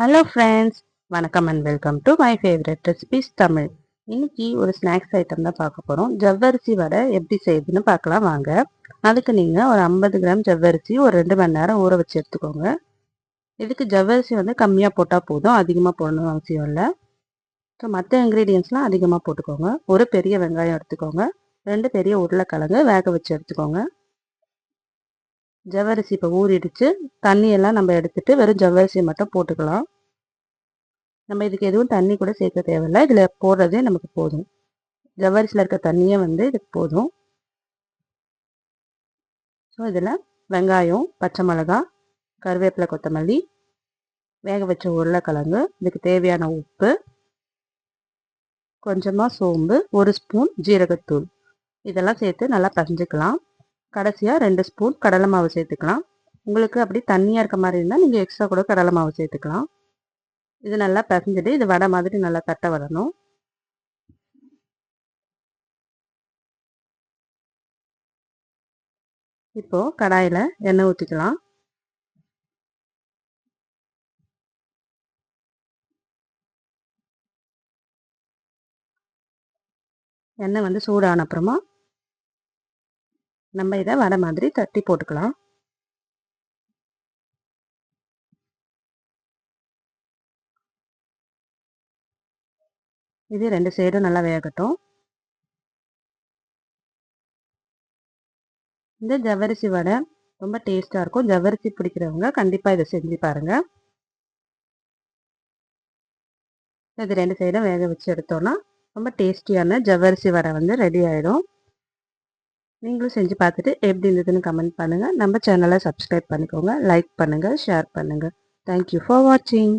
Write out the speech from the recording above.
Hello friends வணக்கம் and welcome to my favourite recipes Tamil. இன்னைக்கு ஒரு ஸ்நாக்ஸ் ஐட்டம் தான் பார்க்க போகிறோம் ஜவ்வரிசி வடை எப்படி செய்யுதுன்னு பார்க்கலாம் வாங்க. அதுக்கு நீங்கள் ஒரு ஐம்பது கிராம் ஜவ்வரிசி ஒரு ரெண்டு மணி நேரம் ஊற வச்சு எடுத்துக்கோங்க. இதுக்கு ஜவ்வரிசி வந்து கம்மியாக போட்டால் போதும். அதிகமாக போடணும் அவசியம் இல்லை. ஸோ மற்ற இன்க்ரீடியன்ஸ்லாம் அதிகமாக போட்டுக்கோங்க. ஒரு பெரிய வெங்காயம் எடுத்துக்கோங்க. ரெண்டு பெரிய உருளைக்கிழங்கு வேக வச்சு எடுத்துக்கோங்க. ஜவ்வரிசி இப்போ ஊறிடுச்சு. தண்ணியெல்லாம் நம்ம எடுத்துகிட்டு வெறும் ஜவ்வரிசி மட்டும் போட்டுக்கலாம். நம்ம இதுக்கு எதுவும் தண்ணி கூட சேர்க்க தேவையில்லை. இதில் போடுறதே நமக்கு போதும். ஜவ்வரிசியில் இருக்க தண்ணியே வந்து இதுக்கு போதும். ஸோ இதில் வெங்காயம் பச்சை மிளகா கருவேப்பிலை கொத்தமல்லி வேக வச்ச உருளைக்கிழங்கு இதுக்கு தேவையான உப்பு கொஞ்சமாக சோம்பு ஒரு ஸ்பூன் ஜீரகத்தூள். இதெல்லாம் சேர்த்து நல்லா பசஞ்சுக்கலாம். கடைசியாக ரெண்டு ஸ்பூன் கடலை மாவு சேர்த்துக்கலாம். உங்களுக்கு அப்படி தண்ணியாக இருக்க மாதிரி இருந்தால் நீங்கள் எக்ஸ்ட்ரா கூட கடலை மாவு சேர்த்துக்கலாம். இது நல்லா பிசைஞ்சிட்டு இது வடை மாதிரி நல்லா தட்ட வரணும். இப்போ கடாயில் எண்ணெய் ஊற்றிக்கலாம் எண்ணெய் வந்து சூடான அப்புறமா நம்ம இதை வடை மாதிரி தட்டி போட்டுக்கலாம். இது ரெண்டு சைடும் நல்லா வேகட்டும். இந்த ஜவ்வரிசி வடை ரொம்ப டேஸ்ட்டாக இருக்கும். ஜவ்வரிசி பிடிக்கிறவங்க கண்டிப்பாக இதை செஞ்சு பாருங்கள் இது ரெண்டு சைடும் வேக வச்சு எடுத்தோன்னா ரொம்ப டேஸ்டியான ஜவ்வரிசி வடை வந்து ரெடி ஆகிடும் நீங்களும் செஞ்சு பார்த்துட்டு எப்படி இருந்ததுன்னு கமெண்ட் பண்ணுங்கள் நம்ம சேனலை சப்ஸ்கிரைப் பண்ணிக்கோங்க. லைக் பண்ணுங்கள் ஷேர் பண்ணுங்கள் தேங்க்யூ ஃபார் வாட்சிங்